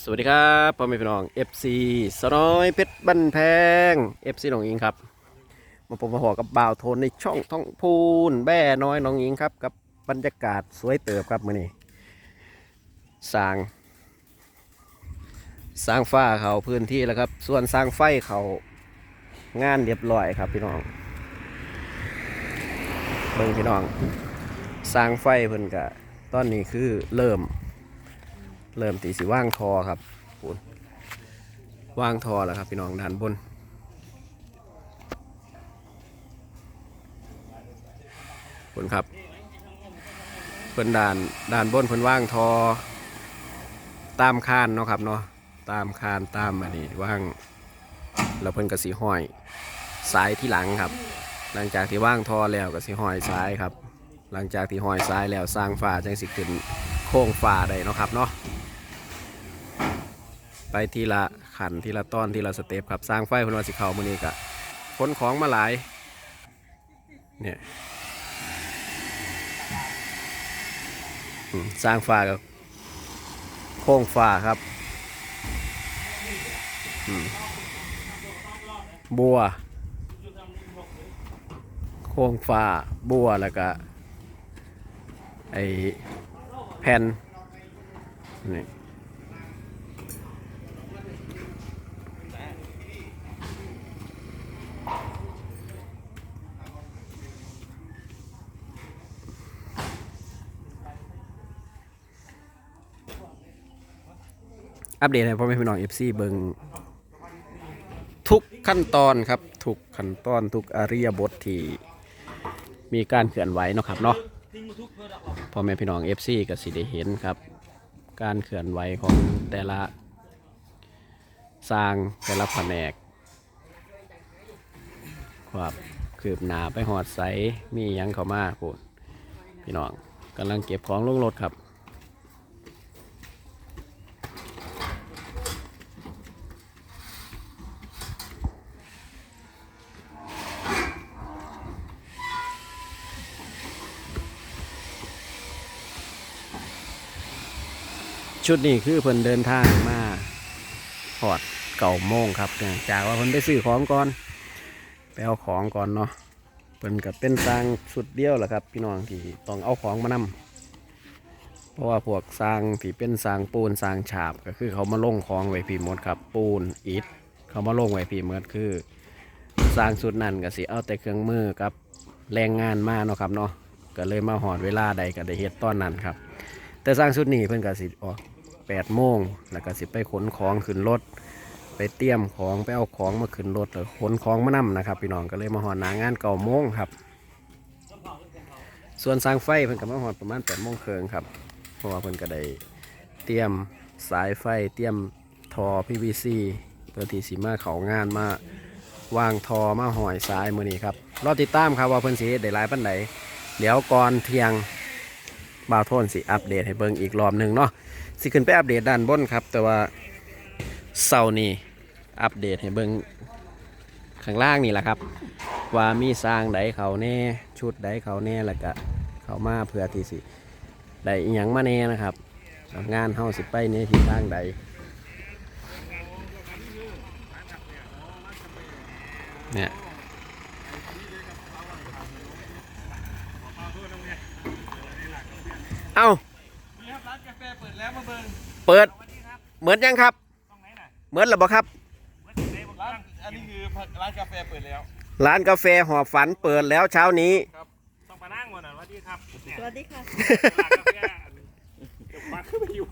สวัสดีครับพ่อแม่พี่น้อง FC สน้อยเพชรบันแพง FC น้องอิงครับ มาพบมาหอกับบ่าวโทนในช่องท่องพูนแบ่น้อยน้องอิงครับกับบรรยากาศสวยเติบครับมื่อนี้สร้าง สร้างฟ้าเขาพื้นที่แล้วครับ ส่วนสร้างไฟเขางานเรียบร้อยครับพี่น้องเบิ่งพี่น้อง สร้างไฟเพิ่นกะตอนนี้คือเริ่ม เริ่มตีสิว่างทอครับปูนว่างทอแล้วครับพี่น้องด้านบนผลครับเพิ่นด่านด่านบนเพิ่นว่างทอ ตามคานเนาะครับเนาะตามคานตามอันนี้ว่างแล้วเพิ่นก็สีห้อยสายที่หลังครับ หลังจากที่ว่างทอแล้วก็สีห้อยซ้ายครับ หลังจากที่ห้อยซ้ายแล้วสร้างฝาจังสิขึ้นโค้งฝาได้เนาะครับเนาะ ไปทีละขันทีละตอนทีละสเต็ปครับสร้างไฟพนว่าสิเขามือนี้ก็ขนของมาหลายเนี่ยสร้างฟ้ากับโค้งฟ้าครับบัว โค้งฟ้าบัวแล้วก็ไอแผ่นนี่ อัปเดตให้พ่อแม่พี่น้อง FC เบิงทุกขั้นตอนครับ ทุกขั้นตอนทุกอริยบทที่มีการเคลื่อนไหวเนาะครับเนาะพ่อแม่พี่น้อง FC ก็สิได้เห็นครับ การเคลื่อนไหวของแต่ละสร้างแต่ละแผนกครับคืบหนาไปหอดใสมียังเข้ามาพูดพี่น้องกำลังเก็บของลงรถครับ ชุดนี้คือเพิ่นเดินทางมาหอดเก่าโมงครับเนื่องจากว่าเพิ่นไปซื้อของก่อนไปเอาของก่อนเนาะเพิ่นกับเป็นสร้างชุดเดียวแหละครับ พี่น้องที่ต้องเอาของมานำเพราะว่าพวกสร้างที่เป็นสร้างปูนสร้างฉาบก็คือเขามาลงของไว้พี่หมดครับ ปูนอิฐเขามาลงไว้พี่หมดคือ สร้างชุดนั้นก็สิเอาแต่เครื่องมือกับแรงงานมาเนาะครับเนาะก็เลยมาหอดเวลาใดก็ได้เฮ็ดตอนนั้นครับ แต่สร้างชุดนี้เพิ่นก็สิออก แปดโมงแล้วก็สิไปขนของขึ้นรถ ไปเตรียมของไปเอาของมาขึ้นรถแล้วขนของมานํนะครับ พี่น้องก็เลยมาหอดหนางานเก่าโมงครับ ส่วนสร้างไฟเพิ่นก็มาหอดประมาณแปดโมงครึ่งครับ เพราะว่าเพิ่นก็ได้เตรียมสายไฟเตรียมทอ PVC เพื่อที่สิมาเขางานมาวางทอมาหอยสายมือนี้ครับรอติดตามครับว่าเพิ่นสิได้หลายปานใดเดี๋ยวก่อนเที่ยงบ่าวโทนสิอัปเดตให้เบิ่งอีกรอบหนึ่งเนาะ สิขึ้นไปอัปเดตด้านบนครับ แต่ว่าเสาร์นี้อัปเดตให้เบิ่งข้างล่างนี่แหละครับ ว่ามีสร้างใดเขาแน่ชุดใดเขาแน่แล้วก็เขามาเพื่อที่สิได้อีหยังมาแน่นะครับงานเฮาสิไปในทิศทางใดเนี่ย เอ้า นี่ครับร้านกาแฟเปิดแล้วมาเบิ่ง เปิดสวัสดีครับเหมือนยังครับตรงไหนน่ะเหมือนหรือเปล่าครับเปิดไหนบอกร้านอันนี้คือร้านกาแฟเปิดแล้ว ร้านกาแฟหอบฝันเปิดแล้วเช้านี้ครับต้องมานั่งก่อนนะสวัสดีครับเนี่ยสวัสดีค่ะร้านกาแฟอันเดี๋ยวมาขึ้นไปอยู่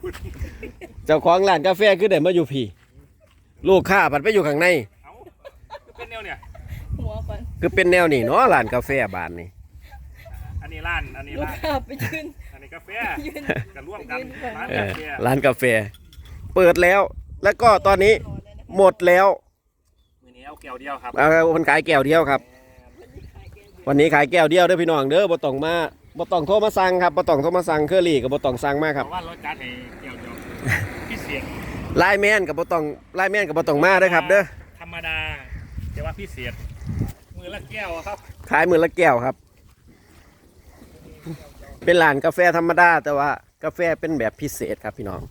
เจ้าของร้านกาแฟคือเดินมาอยู่พี่ ลูกค้าผัดไปอยู่ข้างในเอ้าก็เป็นแนวเนี่ยหัวฟันคือเป็นแนวนี้เนาะร้านกาแฟบ้านนี่อันนี้ร้านอันนี้ลูกร้าน ค้าไปยืนอันนี้ กาแฟยืนกันร่วมกันยืนก่อนร้านเอกาอแฟร้านกาแฟ เปิดแล้ว แล้วก็ตอนนี้หมดแล้วมือนี้เอาแก้วเดียวครับเอาคนขายแก้วเดียวครับ วันนี้ขายแก้วเดียวเด้อพี่น้องเด้อบ่ต้องมาบ่ต้องโทรมาสั่งครับบ่ต้องโทรมาสั่งเคอรี่กับบ่ต้องสั่งมาครับเพราะว่ารถจัดให้แก้วเดียวพิเศษไลน์แมนกับบ่ต้องไลน์แมนกับบ่ต้องมาเด้อครับ เด้อธรรมดาแต่ว่าพิเศษมือละแก้วอะครับขายมือละแก้วครับ เป็นร้านกาแฟธรรมดา แต่ว่ากาแฟเป็นแบบพิเศษครับพี่น้อง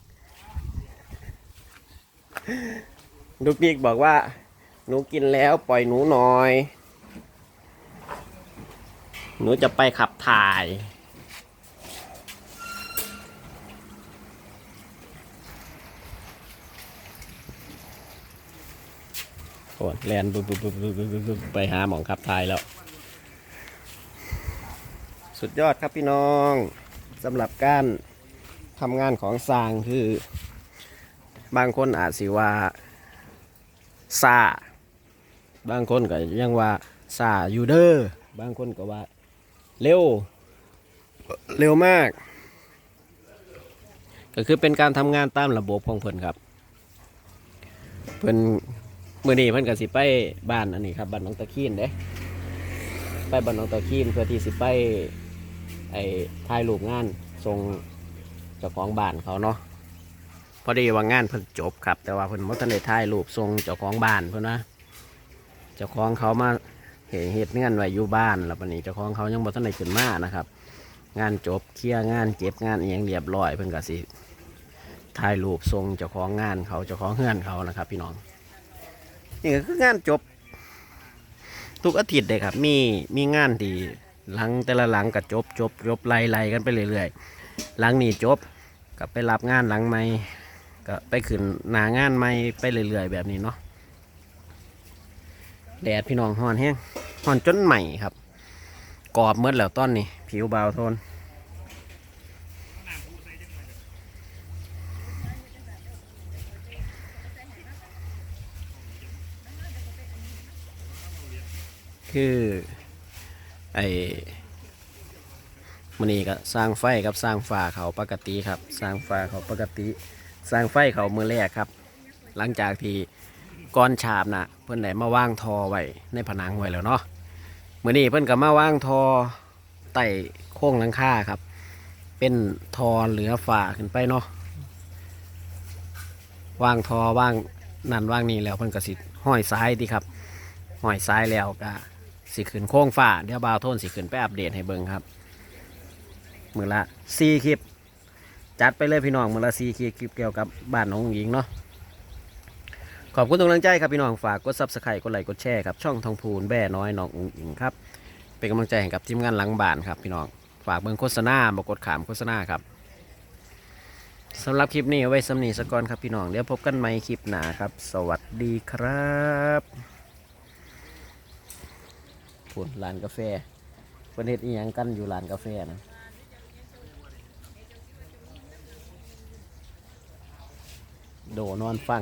ลูกดิกบอกว่า หนูกินแล้วปล่อยหนูหน่อย หนูจะไปขับถ่าย โอ้แลนบุบบุบบุบบุบไปหาหมองขับถ่ายแล้ว สุดยอดครับพี่น้องสำหรับการทำงานของสร้างคือ บางคนอาจสิว่าซาบางคนก็ยังว่าซาอยู่เด้อบางคนก็ว่า เร็ว เร็วมาก ก็คือเป็นการทำงานตามระบบของเพิ่นครับ เพิ่นมื้อนี้เพิ่นก็สิไปบ้านอันนี้ครับบ้านหนองตะคีนเด้ไปบ้านหนองตะคีนเพื่อที่สิไป ไอ้ถ่ายรูปงานทรงเจ้าของบ้านเขาเนาะพอดีว่างานเพิ่งจบครับ แต่ว่าเพิ่นบ่ทันได้ถ่ายรูปส่งเจ้าของบ้านเพิ่นนะเจ้าของเขามาเห็นเฮ็ดเงื่อนไว้อยู่บ้านแล้วปนนี้เจ้าของเขายังบ่ทันได้ขึ้นมานะครับ งานจบเคลียร์งานเก็บงานอหยังเรียบร้อยเพิ่นก็สิถ่ายรูปส่งเจ้าของงานเขาเจ้าของเฮือนเขานะครับ พี่น้องนี่ก็คืองานจบ ทุกอาทิตย์เลยครับ มีมีงานที่ หลังแต่ละหลังก็จบจบจบไล่ไล่กันไปเรื่อยๆหลังนี้จบก็ไปรับงานหลังไม่ก็ไปขึ้นหนางานไม่ไปเรื่อยๆแบบนี้เนาะแดดพี่น้องฮอนแห้งฮอนจนใหม่ครับกรอบเมื่อแล้วต้นนี่ผิวเบาโทนคือ ไอมันนี้ก็สร้างไฟกับสร้างฟ้าเขาปกติครับ สร้างฟ้าเขาปกติ สร้างไฟเขามือแรกครับ หลังจากที่ก้อนฉาบนะเพื่อนได้มาว่างทอไว้ในผนังไว้แล้วเนาะมือนี้เพื่อนก็มาว่างทอไต่โค้งหลังคาครับ เป็นทอเหลือฝ่าขึ้นไปเนาะว่างทอว่างนั่นว่างนี่แล้วเพื่อนก็สิห้อยซ้ายดีครับห้อยซ้ายแล้วก็ สิขึ้นโค้งฝ่าเดี๋ยวบาวโทนสิขึ้นไปอัปเดตให้เบิ่งครับ มือละสี่คลิป จัดไปเลยพี่น้องมือละสี่คลิปคลิปเกี่ยวกับบ้านน้องหญิงเนาะขอบคุณทุกกำลังใจครับพี่น้องฝากกดซับสไครต์กดไลค์กดแชร์ครับช่องทองพูนแบ่น้อยน้องอุ๋งอิงครับเป็นกำลังใจให้กับทีมงานหลังบ้านครับพี่น้องฝากเบิ่งโฆษณาบอกกดขามโฆษณาครับสำหรับคลิปนี้เอาไว้สำนีสกอนครับพี่น้องเดี๋ยวพบกันใหม่คลิปหน้าครับ สวัสดีครับ พูดร้านกาแฟประเทศอีหยังกันอยู่ร้านกาแฟนะโดนอนฟัง